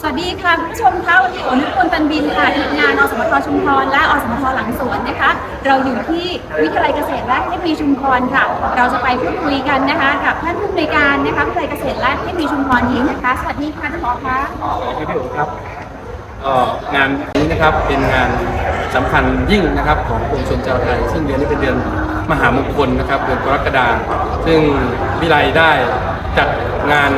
สวัสดีค่ะคุณผู้ชมคะวันนี้โอนุพลตันบินค่ะทีมงานอสมทชุมพรและอสมทหลังสวนนะคะ เราอยู่ที่วิทยาลัยเกษตรและเทคโนโลยีชุมพรค่ะ เราจะไปพูดคุยกันนะคะกับท่านผู้อำนวยการนะคะวิทยาลัยเกษตรและเทคโนโลยีชุมพรนี้นะคะ สวัสดีค่ะท่านผอคะสวัสดีครับพี่โอ๋ครับงานนี้นะครับเป็นงานสำคัญยิ่งนะครับของปวงชนชาวไทย ซึ่งเดือนนี้เป็นเดือนมหามงคลนะครับเดือนกรกฎาคมซึ่งวิไลได้จัดงาน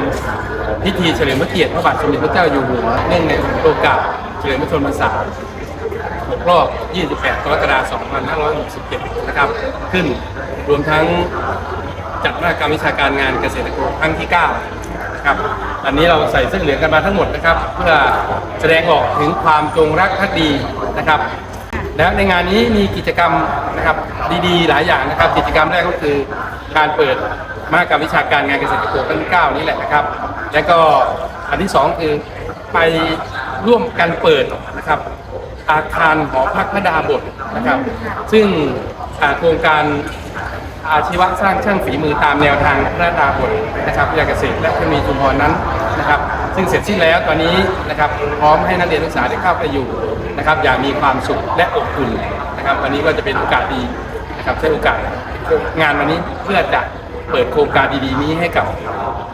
พิธีเฉลิมพระเกียรติพระบาทสมเด็จพระเจ้าอยู่หัวเนื่องในโอกาสเฉลิมพระชนมพรรษาครบรอบ 28 กรกฎาคม 2567 นะครับ ขึ้นรวมทั้งจัดมหกรรมวิชาการงานเกษตรกรครั้งที่ 9 นะครับ อันนี้เราใส่เสื้อเหลืองกันมาทั้งหมดนะครับ เพื่อแสดงออกถึงความจงรักภักดีนะครับและในงานนี้มีกิจกรรมนะครับดีๆ หลายอย่างนะครับ กิจกรรมแรกก็คือการเปิดมหกรรวิชาการงานเกษตรกรครั้งที่9นี้แหละนะครับ และก็อันที่สองคือไปร่วมกันเปิดนะครับอาคารหอพักพระดาบทนะครับ ซึ่งโครงการอาชีวะสร้างช่างฝีมือตามแนวทางพระดาบทนะครับยาเกษตรและเทคโนโลยีชุมพรนั้นนะครับ ซึ่งเสร็จสิ้นแล้วตอนนี้นะครับพร้อมให้นักเรียนนักศึกษาได้เข้าไปอยู่นะครับ อย่างมีความสุขและอบอุ่นนะครับ วันนี้ก็จะเป็นโอกาสดีนะครับใช้โอกาสงานวันนี้เพื่อจะเปิดโครงการดีๆ นี้ให้กับ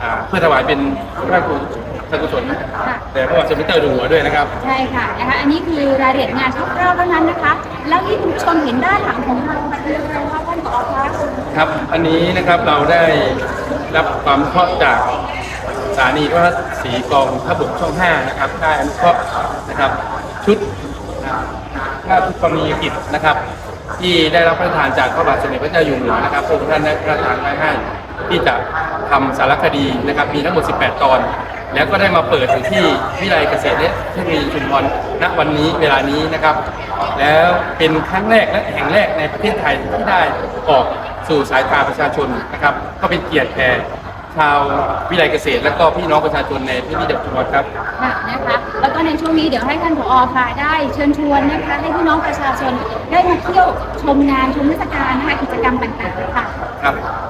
อ่าเพื่อถวายเป็นพระราชกุศลแต่พระบาทสมเด็จเจ้าอยู่หัวด้วยนะครับ ใช่ค่ะนะคะอันนี้คือรายละเอียดงานคร่าวๆเท่านั้นนะคะ แล้วที่คุณผู้ชมเห็นด้านหลังของเราคืออะไรคะท่านผอคะครับ อันนี้นะครับเราได้รับความเคราะห์จากสถานีโทรทัศน์สีกองทพบกช่อง 5 นะครับ ได้อนุเคราะห์นะครับ ชุดพระราชกรณียกิจนะครับ ที่ได้รับพระราชทานจากพระบาทสมเด็จพระเจ้าอยู่หัวนะครับพระองค์ท่านได้พระราชทานไว้ให้ ที่จะทำสารคดีนะครับ มีทั้งหมด 18 ตอน แล้วก็ได้มาเปิดอยู่ที่วิทยาลัยเกษตรและเทคโนโลยีชุมพรณวันนี้เวลานี้นะครับ แล้วเป็นครั้งแรกและแห่งแรกในประเทศไทยที่ได้ออกสู่สายตาประชาชนนะครับ ก็เป็นเกียรติแก่ชาววิทยาลัยเกษตร และก็พี่น้องประชาชนในพื้นที่จังหวัดครับ ค่ะนะคะ แล้วก็ในช่วงนี้เดี๋ยวให้ท่านผอค่ะได้เชิญชวนนะคะ ให้พี่น้องประชาชนได้มาเที่ยวชมงานชมเทศกาลนะคะกิจกรรมต่างๆค่ะ ครับอ่า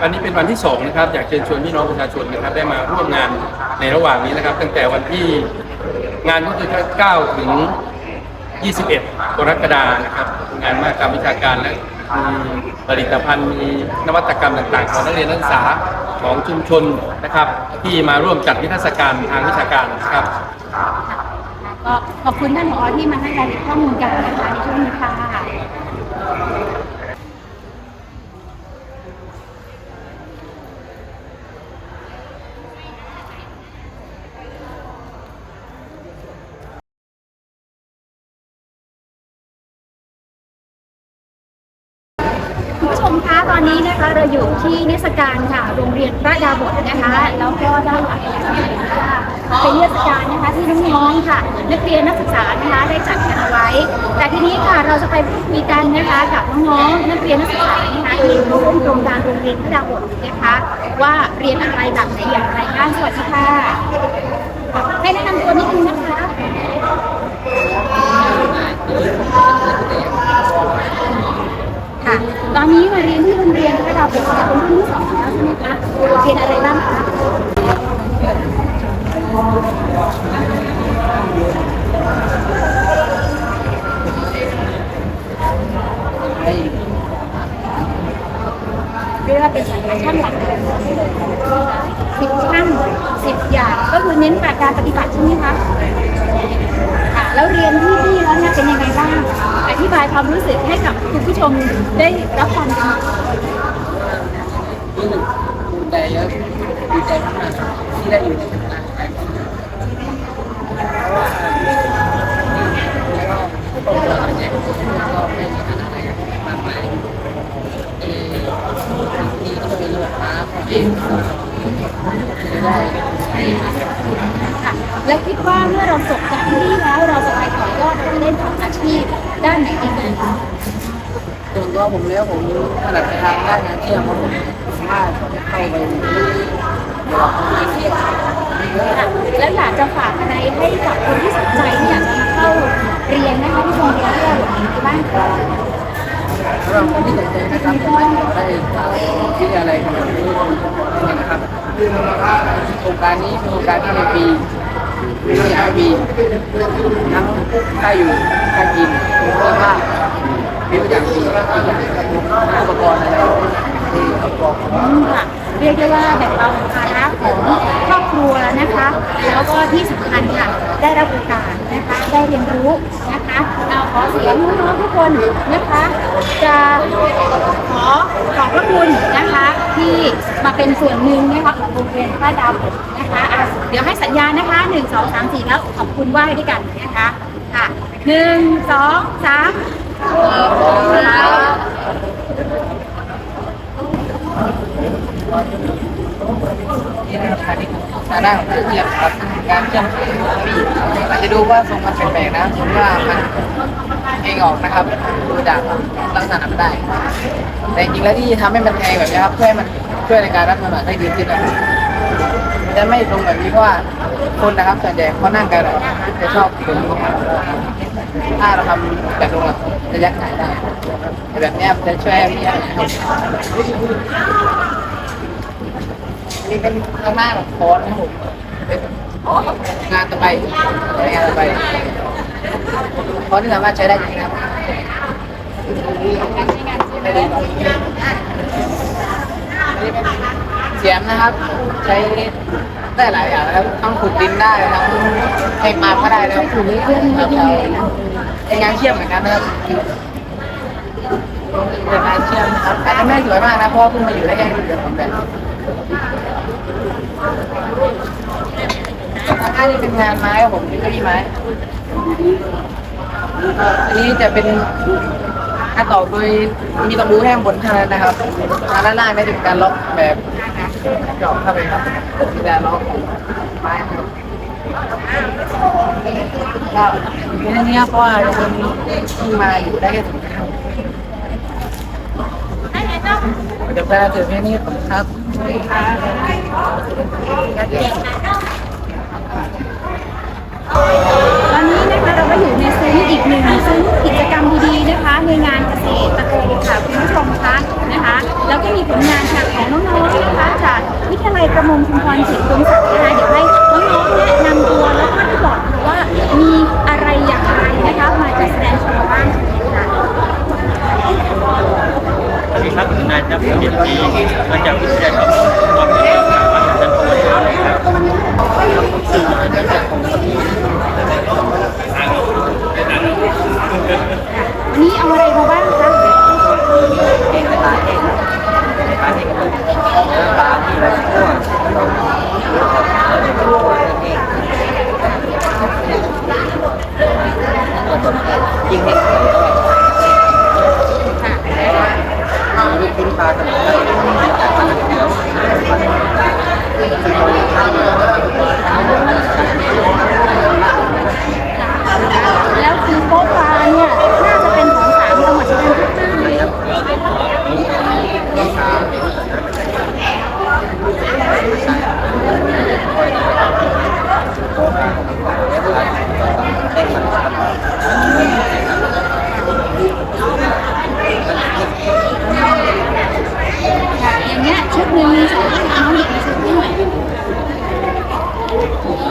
วันนี้เป็นวันที่สองนะครับอยากเชิญชวนพี่น้องประชาชนนะครับได้มาร่วมงานในระหว่างนี้นะครับ ตั้งแต่วันที่งานก็คือ9ถึง 21 กรกฎานะครับงานมหกรรมวิชาการและมีผลิตภัณฑ์มีนวัตกรรมต่างๆ ของนักเรียนนักศึกษาของชุมชนนะครับ ที่มาร่วมจัดนิทรรศการทางวิชาการนะครับก็ขอบคุณท่านผอที่มาให้รายละเอียดข้อมูลกันนะคะในช่วงนี้ค่ะ คุณผู้ชมคะตอนนี้นะคะเราอยู่ที่นิทรรศการค่ะโรงเรียนพระดาบทนะคะ แล้วก็ด้านหลังเนี่ยค่ะเป็นนิทรรศการนะคะที่น้องๆค่ะนักเรียนนักศึกษานะคะได้จัดกันเอาไว้ แต่ทีนี้ค่ะเราจะไปพูดคุยกันนะคะกับน้องๆนักเรียนนักศึกษานะคะที่ร่วมโครงการโรงเรียนพระดาบทนะคะ ว่าเรียนอะไรแบบไหนอย่างไรบ้างสวัสดีค่ะให้แนะนำตัวนิดนึงนะคะคะ ตอนนี้มาเรียนที่โรงเรียนระดับเป็นรุ่นที่สองแล้วใช่ไหมคะเรียนอะไรบ้างคะเรียกว่าเป็นสายช่างหลักสิบช่างสิบอย่างก็คือเน้นการปฏิบัติใช่ไหมคะค่ะแล้วเรียนที่นี่แล้วนี่ยายความรู้สึกให้กับคุณผู้ชมได้รับฟังกันรู้สึกภูมิใจและดีใจมากๆที่ได้อยู่ในสถานการณ์เพราะว่าแล้วก็พวกเราเนี่ยก็ไม่มีฐานะอะไรมากมายเออที่ก็เป็นลูกค้าของเองจะได้ค่ะและคิดว่าเมื่อเราจบจากที่นี่แล้วเราจะไปต่อยอดเล่นของอาชีพ ด้านไหนดีกันคะส่วนตัวผมแล้วผมถนัดไปทางด้านงานเชื่อมเพราะผมสามารถเข้าไปเวกับนเชื่อะแล้วอยากจะฝากอะไรให้กับคนที่สนใจที่อยากจะมาเข้าเรียนนะคะที่โรงเรียนที่เราอยู่ในบ้านคะสำหรับคนที่สนใจนะครับสามารถได้ที่อะไรนาดนี้นะครับโครงการนี้เป็นโครงการที่ในปี ทั้งมีทั้งข้าอยู่ค่ากินเสื้อผ้ามีทุกอย่างมีอุปกรณ์อะไรที่อุปกรณ์อืมค่ะเรียกได้ว่าแบ่งเบาภาระของครอบครัวนะคะ แล้วก็ที่สำคัญค่ะ ได้รับโอกาส นะคะได้เรียนรู้นะคะเอาขอเสียงน้องๆทุกคนนะคะ จะขอขอบพระคุณนะคะ ที่มาเป็นส่วนหนึ่งนะคะของโรงเรียนพระดำนะคะอะเดี๋ยวให้สัญญาณนะคะหนึ่งสองสามสี่แล้วขอบคุณไหว้ด้วยกันนะคะค่ะหนึ่งสองสามขอบคุณครับ นี่นะครับอันนี้ฐาอีการเชื่อมปีอาจจะดูว่าทรงมันแปลกๆนะผมว่ามันเองออกนะครับดูจากลักษณะมันได้ แต่จริงๆแล้วที่ทำให้มันแพงแบบนี้ครับเพื่อให้มันช่วยในการรับน้ำหนักได้ดีขึ้นนะมันจะไม่ตรงแบบนี้เพราะว่าคนนะครับส่วนใหญ่เขานั่งกันจะชอบตรงนี้ถ้าเราทำแบบตรงจะยักหายได้แต่แบบนี้มันจะช่วยให้ไม่ยักหายนี่เป็นข้างหน้าของคอนนะผม งานต่อไปงานต่อไปคอนที่สามารถใช้ได้จริงครับเสียมนะครับ ใช้ได้หลายอย่างนะครับทั้งขุดดินได้ทั้งให้ปลาก็ได้นะครับถือเพื่อนไม่ดีเลยนะเป็นงานเชื่อมเหมือนกันนะครับเป็นงานเชื่อมครับอาจจะไม่สวยมากนะเพราะว่าเพิ่งมาอยู่ได้แค่เดือนสองเดือน อันนี้เป็นงานไม้ครับผมเป็นเก้าอี้ไม้ อันนี้จะเป็นการต่อโดยมีตะปูแห้งบนเท่านั้นนะครับทางด้านล่างนี่จะเป็นการล็อกแบบเจาะเข้าไปครับมีการล็อกไม้ครับก็แค่นี้เพราะว่าคนที่มาอยู่ได้แค่ถึงครับเดี๋ยวแปลถึงแค่นี้ผมครับ ตอนนี้นะคะเราก็อยู่ในซุ้มอีกหนึ่งซุ้มกิจกรรมดีๆนะคะในงานเกษตรตะโกนค่ะคุณผู้ชมคะนะคะ แล้วก็มีผลงานค่ะของน้องๆนะคะจากวิทยาลัยประมงชุมพรจิตรดวงศักดิ์นะคะเดี๋ยวให้น้องๆแนะนำตัวแล้วก็ที่บอกค่ะว่ามีอะไรอย่างไรนะคะมาจัดแสดงโชว์บ้างค่ะ สวัสดีครับนายนักเรียนที่มาจากวิทยาลัยความรู้ความจันทบุรีครับ วันนี้เอาอะไรมาบ้างคะ ยิงเด็ก ลูกชิ้นปลากระป๋อง แล้วคือโป๊ปลาเนี่ยน่าจะเป็นของสามจังหวัดชายแดนภาคใต้ ค่ะอย่างเงี้ยชุดหนึ่งมีสองชุดน้องหยิบมาชุดให้หน่อย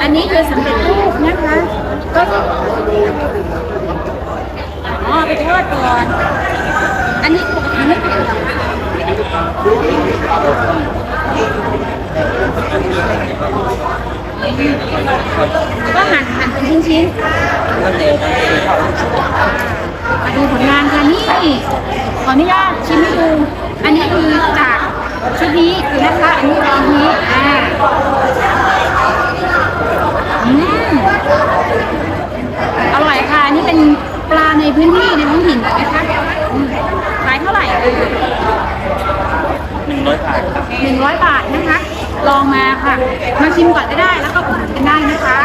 อันนี้คือสำเร็จรูปนะคะก็อ๋อไปทอดก่อน อันนี้ปกติไม่เผ็ดหรอคะก็หั่นหั่นเป็นชิ้นๆนั่นเองครับมาดูผลงานค่ะนี่ ขออนุญาตชิมให้ดู อันนี้คือจากชุดนี้นะคะ อันนี้เป็นนี้อ่า ป็นปลาในพื้นที่ในท้องถิ่นนะคะขายเท่าไหร่เอหนึ่งร้อยบาทหนึ่งร้อยบาทนะคะ ลองมาค่ะ มาชิมก่อนก็ได้ แล้วก็อุดนกันได้นะคะ